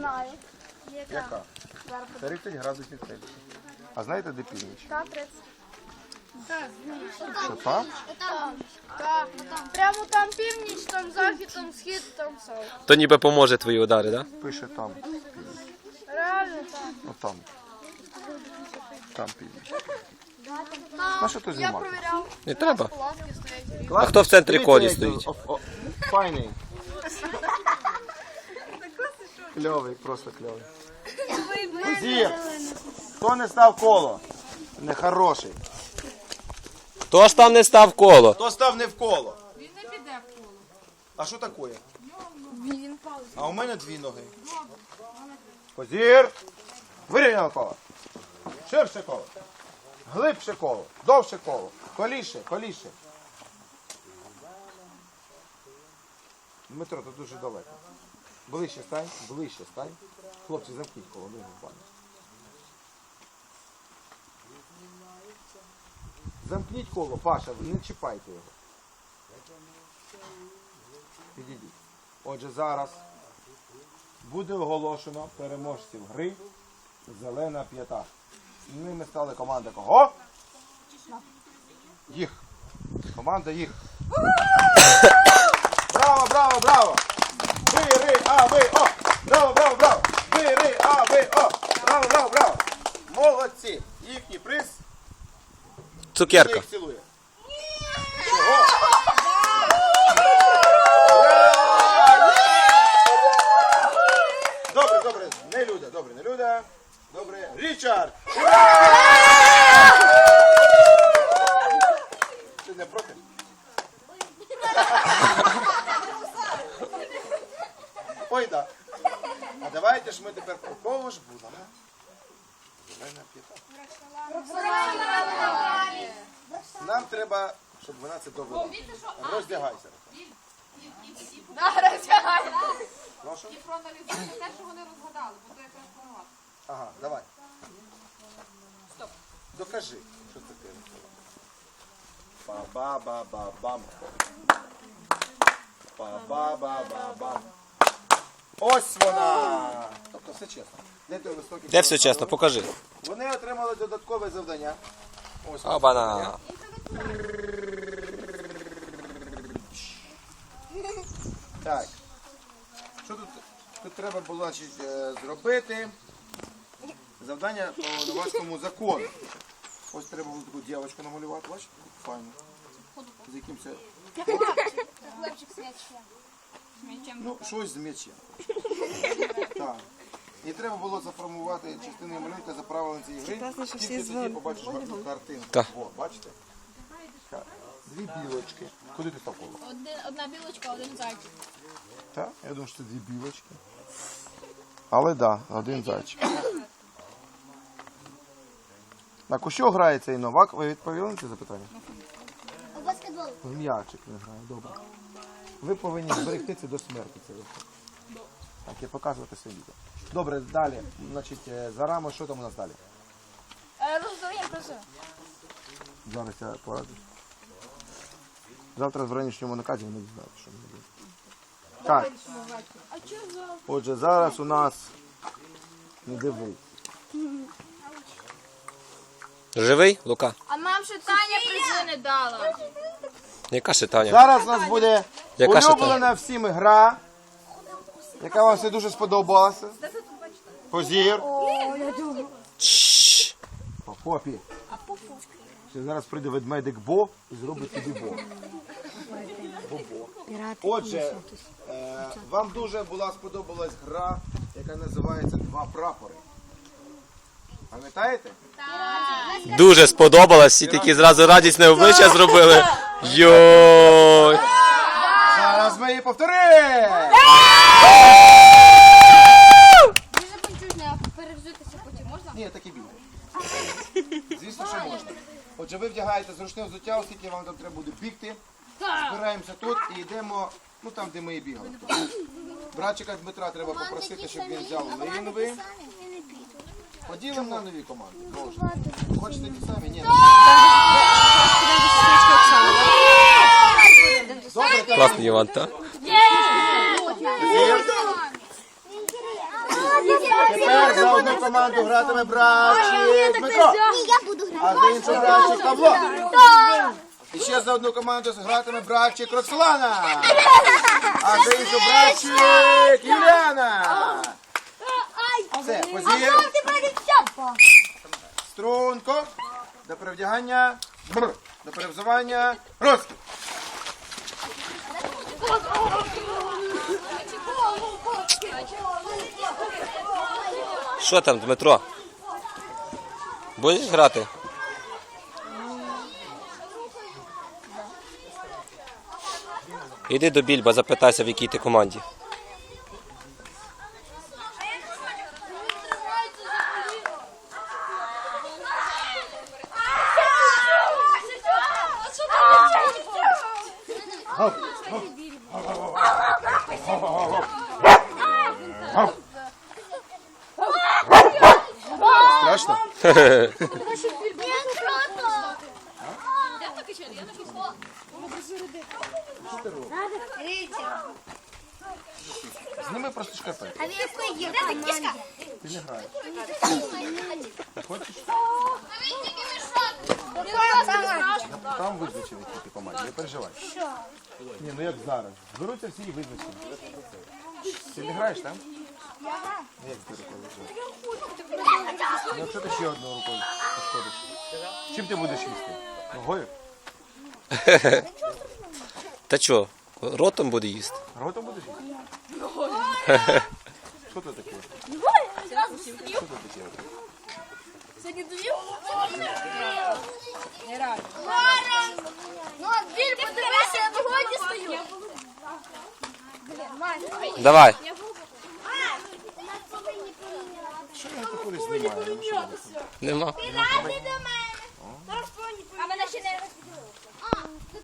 Знаю. Яка? 30 градусів Цельсія. А знаєте, де північ? Та 30. Що там? Так, прямо там північ, там захід, там схід, там схід. То ніби поможе твої удари, так? Да? Пише там. Реально так. Ну там. Там північ. На що Я знімати? провіряв. Не треба. А хто в центрі колі стоїть? Файний. Кльовий, просто кльовий. Зір! Хто не став коло? Нехороший. Хто ж там не став коло? Хто став не в коло? Він не піде в коло. А що таке? Він. А у мене дві ноги. Позір! Вирівняно коло. Ширше коло. Глибше коло. Довше коло. Коліше, коліше. Дмитро, тут дуже далеко. Ближче стань, ближче стань. Хлопці, замкніть коло, ну буквально. Замкніть коло, Паша, не чіпайте його. Підійдіть. Отже, зараз буде оголошено переможців гри Зелена п'ята. Ними стали команда кого? Їх. Команда їх. Браво, браво, браво! Бери, а, ви, о! Браво, браво, браво! Бери, а, ви, о! Браво, браво, браво! Молодці! Їхній приз Цукерка. їх цілує. Чого? Добре, добре, не Люда, добре, не Люда. Добре, Річард! Ти не проти? Ой, да. Давайте ж ми тепер про кого ж будемо? Зелена п'ята. Нам треба, щоб вона це довела. Роздягайся. Прошу. І проаналізуйте те, що вони розгадали, бо то якраз панувати. Ага, давай. Стоп. Докажи, що це ти розказала. Ба-ба-ба-ба-бам. Ба-ба-ба-ба-бам. Ось вона! Тобто все чесно. Де той листок? який Де все чесно, покажи. Вони отримали додаткове завдання. Ось. Обана. Так. Що тут, тут треба було значить, е, зробити? Завдання по новацькому закону. Ось треба було таку дівчинку намалювати, бачиш? Файно. З яким це. Ну, щось з м'ячем. Так. І треба було заформувати частину малюнка за правилами цієї гри. Тільки тоді побачиш гарну картинку. Так. О, бачите? Дві білочки. Куди ти став коло? Одна білочка, один зайчик. Так, я думаю, що це дві білочки. Але так, да, один зайчик. Так, у що грає цей новак? Ви відповіли на це запитання? У баскетбол. В м'ячик він грає, добре. Ви повинні зберегти це до смерті. Це випадок. Так, і показувати це відео. Добре, далі. Значить, е, за рами, що там у нас далі? Роздов'ям просто. Зараз я пораджу. Завтра в ранішньому наказі ми дізнаєте, що ми буде. Так. Отже, зараз у нас не дивись. Живий, Лука? А нам ще Таня призи не дала. Яка ще Таня? Зараз у нас буде Яка ще улюблена всіми гра, яка вам все дуже сподобалася. Позір. Чш. По попі. Ще зараз прийде ведмедик Бо і зробить тобі Бо. Бо-бо. Отже, е, вам дуже була сподобалась гра, яка називається Два прапори. Пам'ятаєте? Дуже сподобалось, всі такі зразу радісне обличчя зробили. Йой. Зараз ми її повторимо! Дуже кончужне, а перевзутися потім можна? Ні, так і бігає. Звісно, що можна. Отже, ви вдягаєте зручне взуття, оскільки вам там треба буде бігти. Збираємося тут і йдемо, ну там, де ми і бігали. Братчика Дмитра треба попросити, щоб він взяв лавіновий. Поділимо на нові команди. Можна. Хочете ті самі? Ні. Добре, так. Класний Іван, та? Є. Тепер за одну команду гратиме братчик Дмитро. Ні, я буду. А за іншу братчик Павло. І ще за одну команду гратиме братчик Роксолана. А за іншу братчик Юліана. Все, позір. Струнко. До перевдягання. До перевзування. Розкіл. Що там, Дмитро? Будеш грати? Іди до Більба, запитайся, в якій ти команді. Страшно? Зніми просто шкарпетки. А в якої є команді? Ти не граєш. Хочеш? Там визначив, які ти команді. Не переживай. Ні, ну як зараз. Зберуться всі і визначені. Ти не граєш там? Я граю. Як ти рукою визначив? Ну якщо ти ще одною рукою пошкодиш. Чим ти будеш їсти? Ногою? Та чо, ротом буде їсти? Ротом будеш їсти? Що це таке? Що це таке? Ну, біль, подивися, я на годі стою. Давай. Що я таке знімаю? Ну, що робити? Нема. До мене.